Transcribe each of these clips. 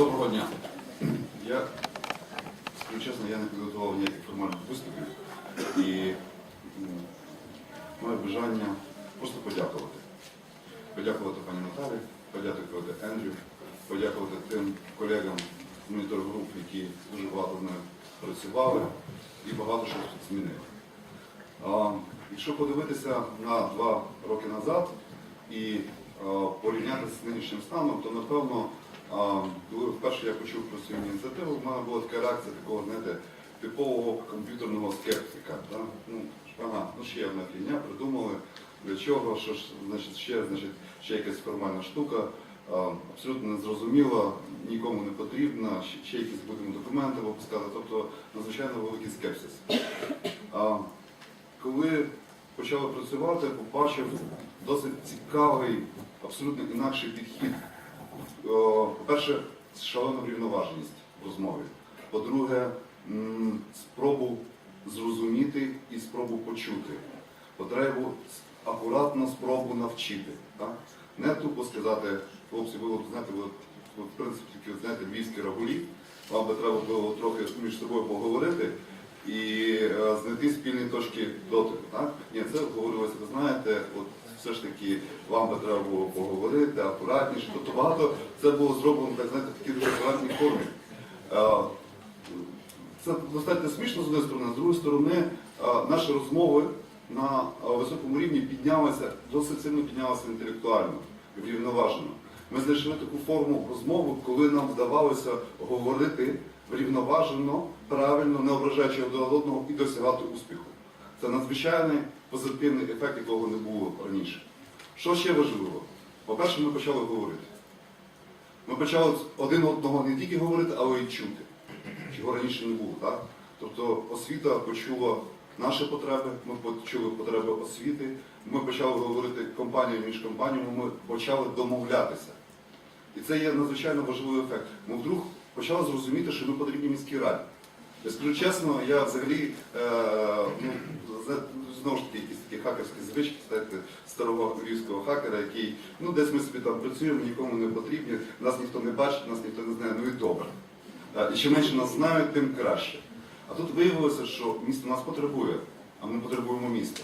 Доброго дня. Я, чесно, я не підготував ніяких формальних виступів і м, маю бажання просто подякувати. Подякувати пані Наталі, подякувати Ендрю, подякувати тим колегам з монітор груп, які дуже багато з ними працювали і багато що змінили. А, Якщо подивитися на два роки назад і а, порівняти з нинішнім станом, то напевно, вперше я почув про цю ініціативу, в мене була така реакція такого, знаєте, типового комп'ютерного скептика. Ну, ага, ну ще одна фігня, придумали, для чого, що ж, значить, ще, значить, ще якась формальна штука, абсолютно незрозуміла, нікому не потрібна, ще якісь будемо документи випускати, тобто надзвичайно великий скепсис. Коли почали працювати, побачив досить цікавий, абсолютно інакший підхід. По-перше, шалена врівноваженість в розмові. По-друге, спробу зрозуміти і спробу почути. Потребу с- акуратно спробу навчити. Так? Не тупо сказати, хлопці, ви знаєте, ви, в принципі тільки знаєте львівські рагулі, вам би треба було трохи між собою поговорити і знайти спільні точки дотику. Так? Ні, це говорилося, ви знаєте, от все ж таки вам би треба було поговорити акуратніше. Тобто багато це було зроблено так, знаєте, в такій дуже акуратній формі. Е, Це достатньо смішно з однієї сторони, з другої сторони, е, наші розмови на е, високому рівні піднялися, досить сильно піднялися інтелектуально, врівноважено. Ми знайшли таку форму розмови, коли нам вдавалося говорити врівноважено, правильно, не ображаючи один одного і досягати успіху. Це надзвичайний позитивний ефект, якого не було раніше. Що ще важливо? По-перше, ми почали говорити. Ми почали один одного не тільки говорити, але й чути. Чого раніше не було. Так? Тобто освіта почула наші потреби, ми почули потреби освіти, ми почали говорити компанію між компаніями, ми почали домовлятися. І це є надзвичайно важливий ефект. Ми вдруг почали зрозуміти, що ми потрібні міській раді. Я скажу чесно, я взагалі е, ну, знову ж таки якісь такі хакерські звички, знаєте, старого львівського хакера, який ну десь ми собі там працюємо, нікому не потрібні, нас ніхто не бачить, нас ніхто не знає, ну і добре. Е, І чим менше нас знають, тим краще. А тут виявилося, що місто нас потребує, а ми потребуємо міста.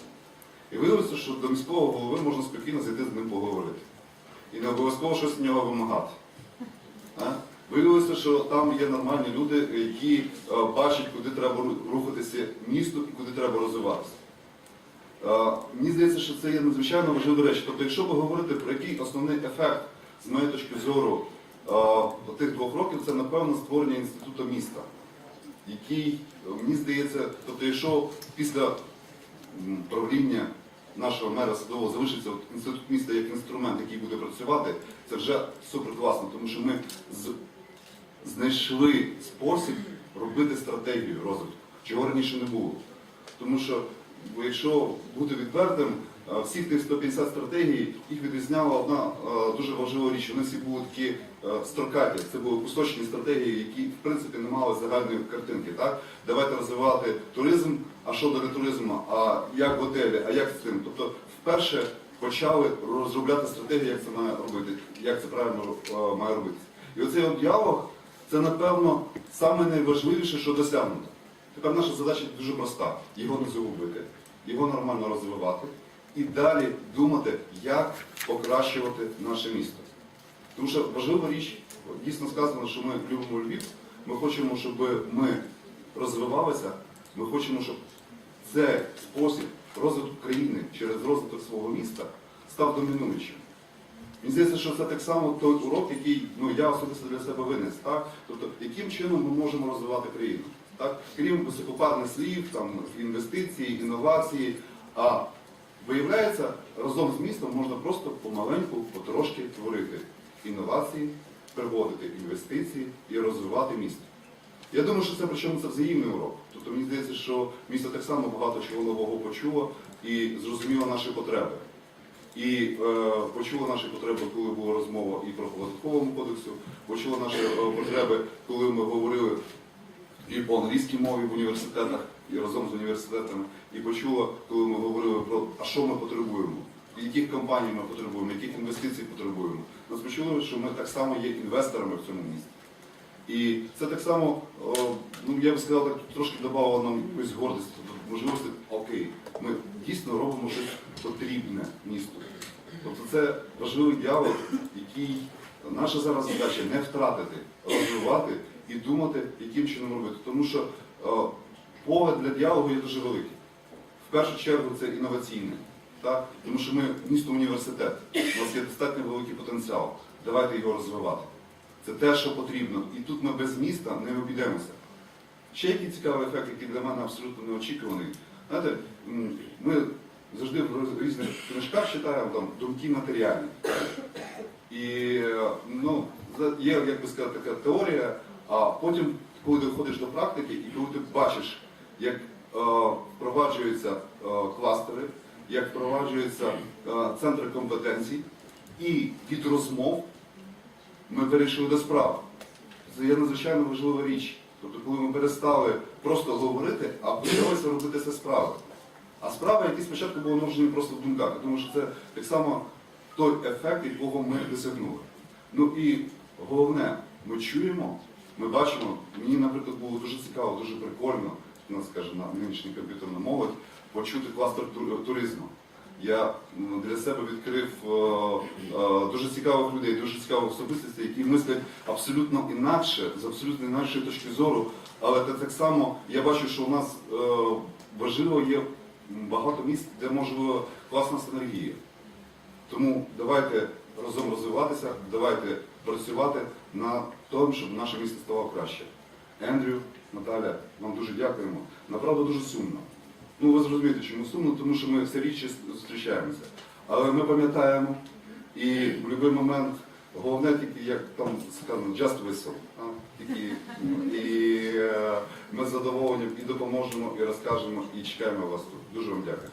І виявилося, що до міського голови можна спокійно зайти з ним поговорити. І не обов'язково щось з нього вимагати. Виявилося, що там є нормальні люди, які е, бачать, куди треба рухатися місту і куди треба розвиватися. Е, Мені здається, що це є надзвичайно важливі речі. Тобто, якщо ви говорите про який основний ефект, з моєї точки зору, е, тих двох років, це напевно створення інституту міста, який, мені здається, тобто, якщо після правління нашого мера Садового залишиться от інститут міста як інструмент, який буде працювати, це вже супер класно, тому що ми знайшли спосіб робити стратегію розвитку, чого раніше не було. Тому що, якщо бути відвертим, е, всіх тих 150 стратегій їх відрізняла одна е, дуже важлива річ. Вони всі були такі е, строкаті. Це були кусочні стратегії, які в принципі не мали загальної картинки. Так? Давайте розвивати туризм, а що до туризму, а як готелі, а як з цим. Тобто, вперше почали розробляти стратегію, як це має робити, як це правильно е, має робитися. І оцей от діалог це, напевно, саме найважливіше, що досягнуто. Тепер наша задача дуже проста: його не загубити, його нормально розвивати і далі думати, як покращувати наше місто. Тому що важлива річ, дійсно сказано, що ми любимо Львів, ми хочемо, щоб ми розвивалися, ми хочемо, щоб цей спосіб розвитку країни через розвиток свого міста став домінуючим. Мені здається, що це так само той урок, який ну, я особисто для себе винес. Так? Тобто, яким чином ми можемо розвивати країну? Так? Крім високопарних слів, там, інвестиції, інновації. А виявляється, разом з містом можна просто помаленьку, потрошки творити інновації, приводити інвестиції і розвивати місто. Я думаю, що це причому це взаємний урок. Тобто мені здається, що місто так само багато чого нового почуло і зрозуміло наші потреби. І е, почула наші потреби, коли була розмова і про податковому кодексу, почула наші е, потреби, коли ми говорили і по англійській мові в університетах, і разом з університетами, і почула, коли ми говорили про а що ми потребуємо, яких компаній ми потребуємо, яких інвестицій потребуємо. Нас почули, що ми так само є інвесторами в цьому місті. І це так само, ну я би сказав, так трошки додавало нам якоїсь гордості, тобто можливості, окей, ми дійсно робимо щось потрібне місту. Тобто це важливий діалог, який наша зараз задача не втратити, розвивати і думати, яким чином робити. Тому що поле для діалогу є дуже велике. В першу чергу це інноваційне, тому що ми місто університет, у нас є достатньо великий потенціал. Давайте його розвивати. Це те, що потрібно. І тут ми без міста не обійдемося. Ще який цікавий ефект, який для мене абсолютно неочікуваний. Знаєте, ми завжди в різних книжках читаємо там думки матеріальні. І ну, є, як би сказати, така теорія, а потім, коли ти входиш до практики, і коли ти бачиш, як е, впроваджуються е, кластери, як впроваджуються е, центри компетенцій, і від розмов ми перейшли до справ. Це є надзвичайно важлива річ. Тобто, коли ми перестали просто говорити, а почалися робити це справи. А справи, які спочатку були нужні просто в думках, тому що це так само той ефект, якого ми досягнули. Ну і головне, ми чуємо, ми бачимо. Мені, наприклад, було дуже цікаво, дуже прикольно, у нас на нинішній комп'ютерна молодь, почути кластер туризму. Я для себе відкрив е, е, дуже цікавих людей, дуже цікавих особистостей, які мислять абсолютно інакше, з абсолютно інакшої точки зору. Але це так само я бачу, що у нас е, важливо є багато місць, де можливо класна синергія. Тому давайте разом розвиватися, давайте працювати над тим, щоб наше місто ставало краще. Ендрю, Наталя, вам дуже дякуємо. Направду дуже сумно. Ну, ви зрозумієте, чому сумно, тому що ми все рідше зустрічаємося. Але ми пам'ятаємо і в будь-який момент головне тільки, як там сказано, just whistle. а, Тільки, і е, ми з задоволенням і допоможемо, і розкажемо, і чекаємо вас тут. Дуже вам дякую.